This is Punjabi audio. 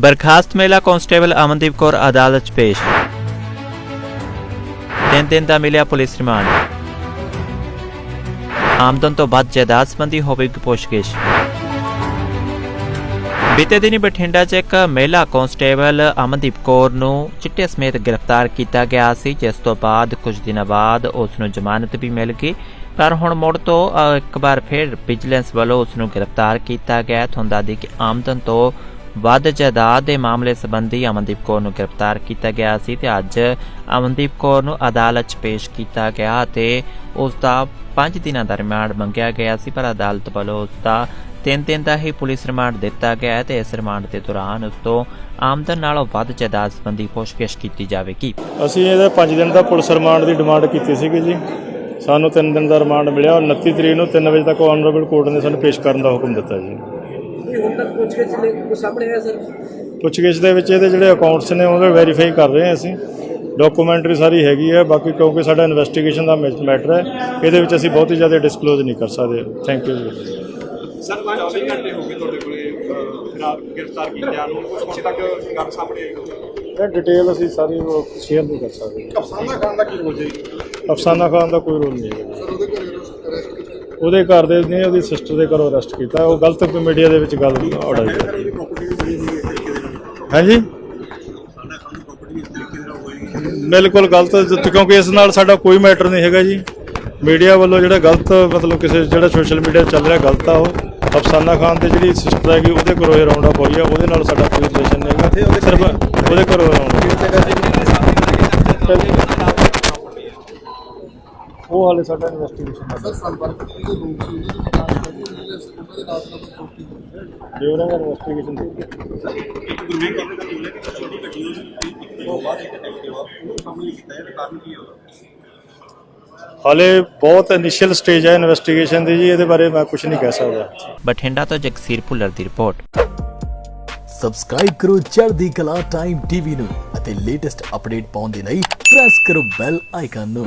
ਬਰਖਾਸਤ ਮਹਿਲਾ ਕਾਂਸਟੇਬਲ ਅਮਨਦੀਪ ਕੌਰ ਅਦਾਲਤ 'ਚ ਪੇਸ਼। ਤਿੰਨ ਦਿਨ ਦਾ ਮਿਲਿਆ ਪੁਲਿਸ ਰਿਮਾਂਡ। ਆਮਦਨ ਤੋਂ ਵੱਧ ਜਾਇਦਾਦ ਸੰਬੰਧੀ ਹੋਵੇਗੀ ਪੁੱਛਗਿੱਛ। ਬੀਤੇ ਦਿਨੀ ਬਠਿੰਡਾ 'ਚ ਇੱਕ ਮਹਿਲਾ ਕਾਂਸਟੇਬਲ ਅਮਨਦੀਪ ਕੌਰ ਨੂੰ ਚਿੱਟੇ ਸਮੇਤ ਗ੍ਰਿਫਤਾਰ ਕੀਤਾ ਗਿਆ ਸੀ ਜਿਸ ਤੋਂ ਬਾਅਦ ਕੁਝ ਦਿਨਾਂ ਬਾਅਦ ਉਸ ਨੂੰ ਜ਼ਮਾਨਤ ਵੀ ਮਿਲ ਗਈ। ਪਰ ਹੁਣ ਮੁੜ ਤੋਂ ਅ, ਇੱਕ ਵਾਰ ਫਿਰ ਵਿਜੀਲੈਂਸ ਵੱਲੋਂ ਉਸ ਨੂੰ ਗ੍ਰਿਫਤਾਰ ਕੀਤਾ ਗਿਆ। ਤੁਹਾਨੂੰ ਦੱਸ ਕਿ ਆਮਦਨ ਤੋਂ ਵੱਧ ਜਾਇਦਾਦ ਦੇ ਮਾਮਲੇ ਸੰਬੰਧੀ ਅਮਨਦੀਪ ਕੌਰ ਨੂੰ ਗ੍ਰਿਫਤਾਰ ਕੀਤਾ ਗਿਆ ਸੀ ਤੇ ਅੱਜ ਅਮਨਦੀਪ ਕੌਰ ਨੂੰ ਅਦਾਲਤ 'ਚ ਪੇਸ਼ ਕੀਤਾ ਗਿਆ ਤੇ ਉਸ ਦਾ 5 ਦਿਨਾਂ ਦਾ ਰਿਮਾਂਡ ਮੰਗਿਆ ਗਿਆ ਸੀ, ਪਰ ਅਦਾਲਤ ਵੱਲੋਂ ਉਸ ਦਾ ਤਿੰਨ ਦਿਨ ਦਾ ਹੀ ਪੁਲਿਸ ਰਿਮਾਂਡ ਦਿੱਤਾ ਗਿਆ ਤੇ ਇਸ ਰਿਮਾਂਡ ਦੇ ਦੌਰਾਨ ਉਸ ਤੋਂ ਆਮਦਨ ਨਾਲੋਂ ਵੱਧ ਜਾਇਦਾਦ ਸੰਬੰਧੀ ਪੁੱਛਗਿੱਛ ਕੀਤੀ ਜਾਵੇਗੀ। ਅਸੀਂ ਇਹਦਾ 5 ਦਿਨ ਦਾ ਪੁਲਿਸ ਰਿਮਾਂਡ ਦੀ ਡਿਮਾਂਡ ਕੀਤੀ ਸੀਗੀ ਜੀ। ਸਾਨੂੰ 3 ਦਿਨ ਦਾ ਰਿਮਾਂਡ ਮਿਲਿਆ। ਔਰ 29 ਤਰੀਕ ਨੂੰ 3 ਵਜੇ ਤੱਕ ਆਨਰੇਬਲ ਕੋਰਟ ਨੇ ਸਾਨੂੰ ਪੇਸ਼ ਕਰਨ ਦਾ ਹੁਕਮ ਦਿੱਤਾ ਜੀ। ਇਹ ਹੁਣ ਤੱਕ ਪੁੱਛ ਕੇ ਚਲੇ ਕੋਈ ਸਾਹਮਣੇ ਆਇਆ ਸਰ? ਪੁੱਛਗਿੱਛ ਦੇ ਵਿੱਚ ਇਹਦੇ ਜਿਹੜੇ ਅਕਾਊਂਟਸ ਨੇ ਉਹਦੇ ਵੈਰੀਫਾਈ ਕਰ ਰਹੇ ਹਾਂ ਅਸੀਂ। ਡਾਕੂਮੈਂਟਰੀ ਸਾਰੀ ਹੈਗੀ ਹੈ ਬਾਕੀ ਕਿਉਂਕਿ ਸਾਡਾ ਇਨਵੈਸਟੀਗੇਸ਼ਨ ਦਾ ਮੈਟਰ ਹੈ ਇਹਦੇ ਵਿੱਚ ਅਸੀਂ ਬਹੁਤ ਹੀ ਜ਼ਿਆਦਾ ਡਿਸਕਲੋਜ਼ ਨਹੀਂ ਕਰ ਸਕਦੇ। ਥੈਂਕ ਯੂ ਜੀ। ਸਰ 24 ਘੰਟੇ ਹੋ ਗਏ ਤੁਹਾਡੇ ਕੋਲੇ ਗ੍ਰਿਫਤਾਰ ਕੀਤਿਆਂ ਨੂੰ ਕੁਝ ਤੱਕ ਗੱਲ ਸਾਹਮਣੇ ਆਈ ਹੋਵੇ ਇਹ ਡਿਟੇਲ ਅਸੀਂ ਸਾਰੀ ਸ਼ੇਅਰ ਨਹੀਂ ਕਰ ਸਕਦੇ। ਅਫਸਾਨਾ ਖਾਨ ਦਾ ਕੀ ਰੋਲ ਜੀ? ਅਫਸਾਨਾ ਖਾਨ ਦਾ ਕੋਈ ਰੋਲ ਨਹੀਂ ਹੈ ਉਹਦੇ ਘਰ ਦੇ ਨੇ ਉਹਦੀ ਸਿਸਟਰ ਦੇ ਘਰੋਂ ਅਰੈਸਟ ਕੀਤਾ। ਉਹ ਗਲਤ ਮੀਡੀਆ ਦੇ ਵਿੱਚ ਗੱਲ ਉਡਾਈ ਹੈ ਹੋਏਗੀ ਬਿਲਕੁਲ ਗਲਤ ਕਿਉਂਕਿ ਇਸ ਨਾਲ ਸਾਡਾ ਕੋਈ ਮੈਟਰ ਨਹੀਂ ਹੈਗਾ ਜੀ। ਮੀਡੀਆ ਵੱਲੋਂ ਜਿਹੜਾ ਗਲਤ ਮਤਲਬ ਕਿਸੇ ਜਿਹੜਾ ਸੋਸ਼ਲ ਮੀਡੀਆ ਚੱਲ ਰਿਹਾ ਗਲਤ ਆ ਉਹ। ਅਫਸਾਨਾ ਖਾਨ ਤੇ ਜਿਹੜੀ ਸਿਸਟਰ ਹੈਗੀ ਉਹਦੇ ਘਰੋਂ ਇਹ ਹੋਈ ਆ। ਉਹਦੇ ਨਾਲ ਸਾਡਾ ਕੋਈ ਰਿਲੇਸ਼ਨ ਨਹੀਂ ਹੈਗਾ। ਸਿਰਫ ਉਹਦੇ ਘਰੋਂ ਰਾਉਂਡ ਉਹ ਹਾਲੇ ਸਾਡਾ ਇਨਵੈਸਟੀਗੇਸ਼ਨ ਦਾ ਸੰਪਰਕ ਦੇ ਲੋਕ ਸੀ ਦੇ ਨਾਲ ਉਹਨਾਂ ਇਨਵੈਸਟੀਗੇਸ਼ਨ ਦੇ ਇੱਕ ਗੁਰਮੇਲ ਕਰਨ ਦਾ ਰੋਲ ਹੈ ਕਿ ਛੋਟੀ ਗੱਡੀ ਨੂੰ ਇੱਕ ਤੋਂ ਬਾਅਦ ਇੱਕ ਐਕਟਿਵ ਆ ਉਹ ਸਾਹਮਣੇ ਕੀਤਾ ਹੈ ਤੇ ਕਾਰਨ ਕੀ ਹੋਗਾ ਹਾਲੇ ਬਹੁਤ ਇਨੀਸ਼ੀਅਲ ਸਟੇਜ ਹੈ ਇਨਵੈਸਟੀਗੇਸ਼ਨ ਦੀ ਜੀ ਇਹਦੇ ਬਾਰੇ ਮੈਂ ਕੁਝ ਨਹੀਂ ਕਹਿ ਸਕਦਾ। ਬਠਿੰਡਾ ਤੋਂ ਜਗਸੀਰ ਭੁੱਲਰ ਦੀ ਰਿਪੋਰਟ। ਸਬਸਕ੍ਰਾਈਬ ਕਰੋ ਚੜ੍ਹਦੀ ਕਲਾ ਟਾਈਮ ਟੀਵੀ ਨੂੰ ਅਤੇ ਲੇਟੈਸਟ ਅਪਡੇਟ ਪਾਉਣ ਦੇ ਲਈ ਪ੍ਰੈਸ ਕਰੋ ਬੈਲ ਆਈਕਨ ਨੂੰ।